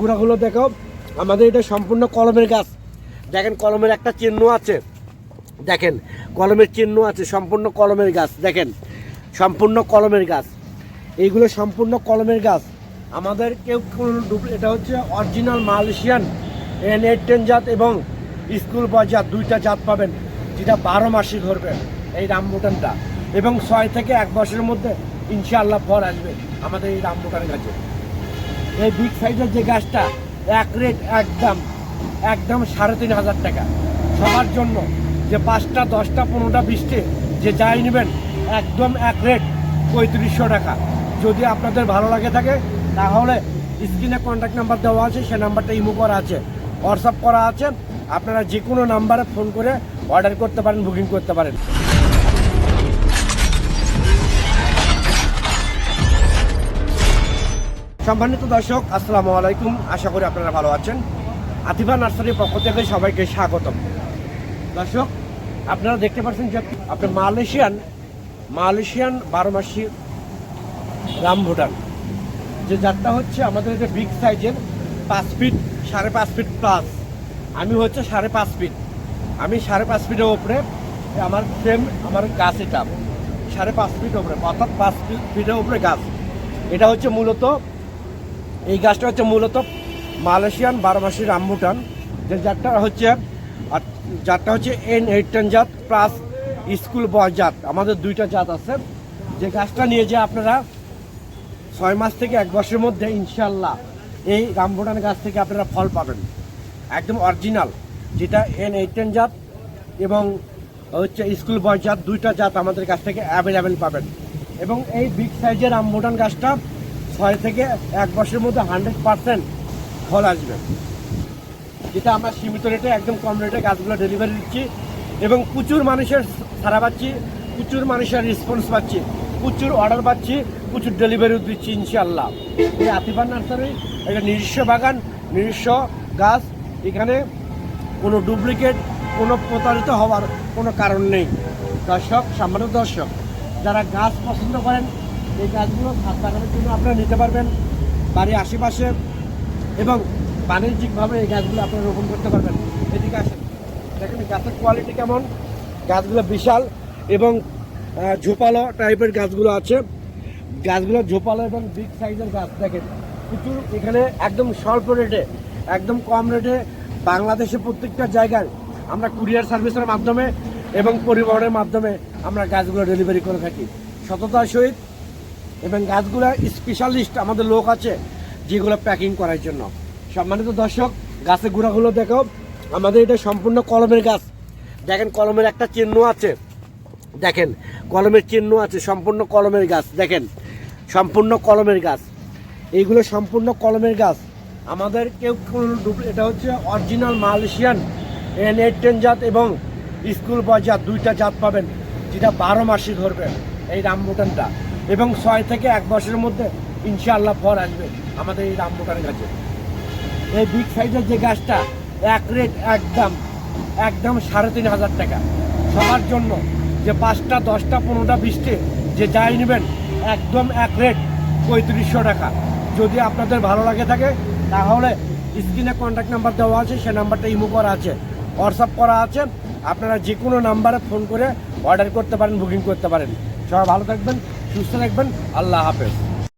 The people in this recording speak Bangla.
গুঁড়াগুলো দেখো। আমাদের এটা সম্পূর্ণ কলমের গাছ। দেখেন, কলমের একটা চিহ্ন আছে। দেখেন, কলমের চিহ্ন আছে, সম্পূর্ণ কলমের গাছ। দেখেন, সম্পূর্ণ কলমের গাছ। এইগুলো সম্পূর্ণ কলমের গাছ। আমাদের কেউ এটা হচ্ছে original Malaysian N eight ten জাত এবং স্কুল বয় জাত, দুইটা জাত পাবেন, যেটা বারো মাসে ধরবে এই রামবুটানটা এবং ছয় থেকে এক বছরের মধ্যে ইনশাআল্লাহ ফল আসবে আমাদের এই রামবুটান গাছে। এই বিগ সাইজের যে গাছটা, এক রেট একদম একদম সাড়ে তিন হাজার টাকা। সবার জন্য যে পাঁচটা, দশটা, পনেরোটা, বিশটে, যে যাই নেবেন, একদম এক রেট পঁয়ত্রিশশো টাকা। যদি আপনাদের ভালো লাগে থাকে, তাহলে স্ক্রিনে কন্ট্যাক্ট নাম্বার দেওয়া আছে, সে নাম্বারটা ইমো করা আছে হোয়াটসঅ্যাপ করা আছে। আপনারা যে কোনো নাম্বারে ফোন করে অর্ডার করতে পারেন বুকিং করতে পারেন। সম্মানিত দর্শক, আসসালামু আলাইকুম। আশা করি আপনারা ভালো আছেন। আতিফা নার্সারির পক্ষ থেকে সবাইকে স্বাগতম। দর্শক, আপনারা দেখতে পাচ্ছেন যে আপনার মালয়েশিয়ান মালয়েশিয়ান বারো মাসি রামভুটান যে জাতটা হচ্ছে আমাদের যে বিগ সাইজের পাঁচ ফিট, সাড়ে পাঁচ ফিট প্লাস আমি হচ্ছে সাড়ে পাঁচ ফিট। আমি সাড়ে পাঁচ ফিটের ওপরে আমার ফ্রেম আমার গাছ এটা। সাড়ে পাঁচ ফিট ওপরে অর্থাৎ পাঁচ ফিট, ফিটের উপরে গাছ। এটা হচ্ছে মূলত এই গাছটা হচ্ছে মূলত মালয়েশিয়ান বারোমাসি রামবুটান যে জাতটা হচ্ছে, আর জাতটা হচ্ছে এন এইট টেন জাত প্লাস স্কুল বয় জাত। আমাদের দুইটা জাত আছে। যে গাছটা নিয়ে যে আপনারা ছয় মাস থেকে এক বছরের মধ্যে ইনশাল্লাহ এই রামবুটান গাছ থেকে আপনারা ফল পাবেন। একদম অরিজিনাল, যেটা এন এইট টেন জাত এবং হচ্ছে স্কুল বয় জাত, দুইটা জাত আমাদের কাছ থেকে অ্যাভেলেবেল পাবেন। এবং এই বিগ সাইজের রামবুটান গাছটা ছয় থেকে এক বছরের মধ্যে হান্ড্রেড পার্সেন্ট ফল আসবে। যেটা আমরা সীমিত রেটে একদম কম রেটে গাছগুলো ডেলিভারি দিচ্ছি এবং প্রচুর মানুষের সারা পাচ্ছি, প্রচুর মানুষের রেসপন্স পাচ্ছি, প্রচুর অর্ডার পাচ্ছি, প্রচুর ডেলিভারিও দিচ্ছি ইনশাআল্লাহ। এই আতিফার নার্সারি, এটা নিজস্ব বাগান, নিজস্ব গাছ, এখানে কোনো ডুপ্লিকেট কোনো প্রতারিত হওয়ার কোনো কারণ নেই। দর্শক সামান্য দর্শক, যারা গাছ পছন্দ করেন এই গাছগুলো ছাদ বাগানের জন্য আপনারা নিতে পারবেন বাড়ির আশেপাশে এবং বাণিজ্যিকভাবে এই গাছগুলো আপনারা রোপণ করতে পারবেন। এদিকে আসেন। দেখেন গাছের কোয়ালিটি কেমন? গাছগুলো বিশাল এবং ঝোপালো টাইপের গাছগুলো আছে। গাছগুলো ঝোপালো এবং বিগ সাইজের গাছ, দেখেন। প্রচুর এখানে একদম স্বল্প রেটে একদম কম রেটে বাংলাদেশে প্রত্যেকটা জায়গায় আমরা কুরিয়ার সার্ভিসের মাধ্যমে এবং পরিবহনের মাধ্যমে আমরা গাছগুলো ডেলিভারি করে থাকি। সততার সহিত এবং গাছগুলো স্পেশালিস্ট আমাদের লোক আছে, যেগুলো প্যাকিং করার জন্য। সম্মানিত দর্শক, গাছের গুঁড়াগুলো দেখো। আমাদের এটা সম্পূর্ণ কলমের গাছ। দেখেন, কলমের একটা চিহ্ন আছে। দেখেন, কলমের চিহ্ন আছে, সম্পূর্ণ কলমের গাছ। দেখেন, সম্পূর্ণ কলমের গাছ। এইগুলো সম্পূর্ণ কলমের গাছ। আমাদের কেউ এটা হচ্ছে original Malaysian N eight ten জাত এবং স্কুল বয় জাত, দুইটা জাত পাবেন, যেটা বারো মাসই ধরবে এই রামবুটানটা। এবং ছয় থেকে এক বছরের মধ্যে ইনশাআল্লাহ ফল আসবে আমাদের এই রামবুটান গাছে। এই বিগ সাইজের যে গাছটা, এক রেট একদম একদম সাড়ে তিন হাজার টাকা। সবার জন্য যে পাঁচটা, দশটা, পনেরোটা, বিশটে, যে যাই নেবেন, একদম এক রেট পঁয়ত্রিশশো টাকা। যদি আপনাদের ভালো লাগে থাকে, তাহলে স্ক্রিনে কন্ট্যাক্ট নাম্বার দেওয়া আছে, সে নাম্বারটা ইমো করা আছে হোয়াটসঅ্যাপ করা আছে। আপনারা যে কোনো নাম্বারে ফোন করে অর্ডার করতে পারেন বুকিং করতে পারেন। সবাই ভালো থাকবেন। সুস্থ থাকবেন আল্লাহ হাফেজ।